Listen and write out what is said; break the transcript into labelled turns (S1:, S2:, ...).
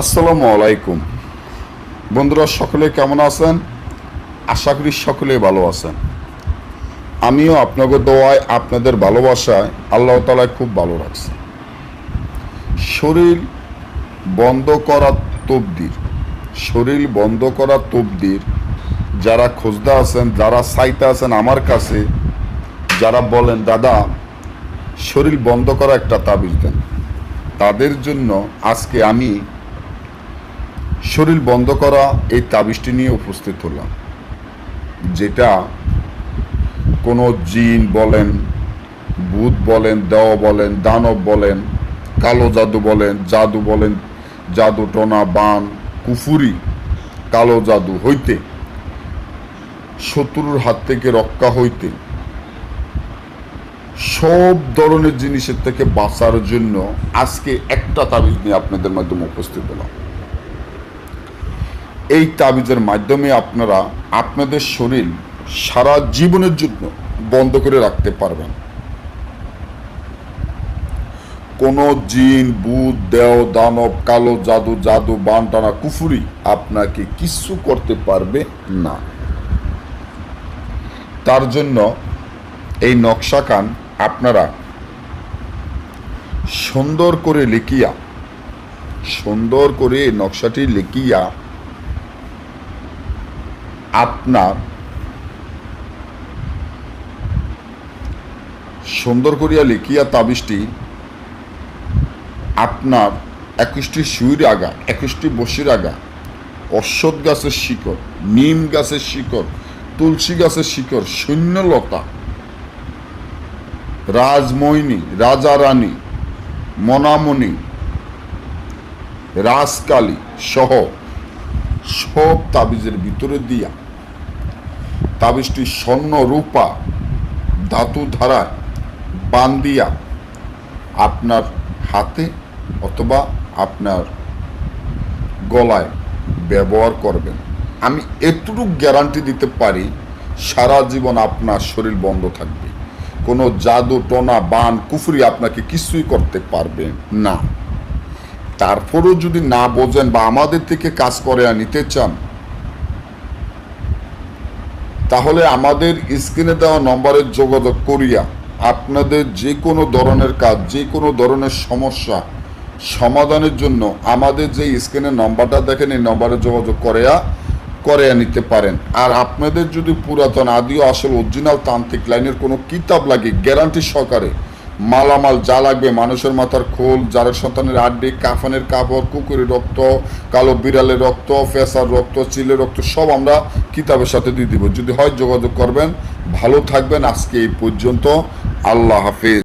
S1: আসসালামু আলাইকুম। বন্ধুরা, সকলে কেমন আছেন? আশা করি সকলে ভালো আছেন। আমিও আপনাকে দোয়ায়, আপনাদের ভালোবাসায় আল্লাহ তালায় খুব ভালো রাখছি। শরীর বন্ধ করা তবদির, শরীর বন্ধ করা তবদির, যারা খোঁজদা আছেন, যারা সাইতে আছেন আমার কাছে, যারা বলেন, দাদা, শরীর বন্ধ করা একটা তাবিজ দেন। তাদের জন্য আজকে আমি শরীর বন্ধ করা এই তাবিজটি নিয়ে উপস্থিত হলাম, যেটা কোনো জিন বলেন, ভূত বলেন, দেও বলেন, দানব বলেন, কালো জাদু বলেন জাদু বলেন, জাদু টোনা, বান, কুফুরি, কালো জাদু হইতে, শত্রুর হাত থেকে রক্ষা হইতে, সব ধরনের জিনিসের থেকে বাঁচার জন্য আজকে একটা তাবিজ নিয়ে আপনাদের মাধ্যমে উপস্থিত হলাম। এই তাবিজের মাধ্যমে আপনারা আপনাদের শরীর সারা জীবনের জন্য বন্ধ করে রাখতে পারবেন। কোনো জিন, বুধ, দেও, দানব, কালো, জাদু জাদু, বানটানা, কুফুরি আপনাকে কিচ্ছু করতে পারবে না। তার জন্য এই নকশা কান আপনারা সুন্দর করে লিখিয়া, সুন্দর করে নকশাটি লিখিয়া আপনার সুন্দর করিয়া লিখিয়া তাবিজটি আপনার একুশটি সুইর আগা, একুশটি বসির আগা অশ্বত গাছের শিকড়, নিম গাছের শিকড়, তুলসী গাছের শিকড় শূন্যলতা রাজমৈনী, রাজা রানী, মনামণি, রাজকালী সহ সব তাবিজের ভিতরে দিয়া তাবিজটি স্বর্ণ রূপা ধাতু ধারায় বান্দিয়া আপনার হাতে অথবা আপনার গলায় ব্যবহার করবেন। আমি এতটুকু গ্যারান্টি দিতে পারি, সারা জীবন আপনার শরীর বন্ধ থাকবে। কোনো জাদু, টোনা, বান, কুফরি আপনাকে কিছুই করতে পারবে না। তারপরেও যদি না বোঝেন বা আমাদের থেকে কাজ করে নিতে চান, তাহলে আমাদের স্ক্রিনে দেওয়া নম্বরে যোগাযোগ করিয়া আপনাদের যে কোনো ধরনের কাজ, যে কোনো ধরনের সমস্যা সমাধানের জন্য আমাদের যে স্ক্রিনের নম্বরটা দেখেন, এই নম্বরে যোগাযোগ করিয়া করে নিতে পারেন। আর আপনাদের যদি পুরাতন, আদিও আসল, অরিজিনাল, তান্ত্রিক লাইনের কোনো কিতাব লাগে, গ্যারান্টি সহকারে মালামাল যা লাগবে, মানুষের মাথার খোল, যার সন্তানের আড্ডি কাফানের কাপড়, কুকুরের রক্ত, কালো বিড়ালের রক্ত, ফেসার রক্ত, চিলের রক্ত, সব আমরা কিতাবের সাথে দিয়ে দিব। যদি হয় যোগাযোগ করবেন। ভালো থাকবেন। আজকে এই পর্যন্ত। আল্লাহ হাফিজ।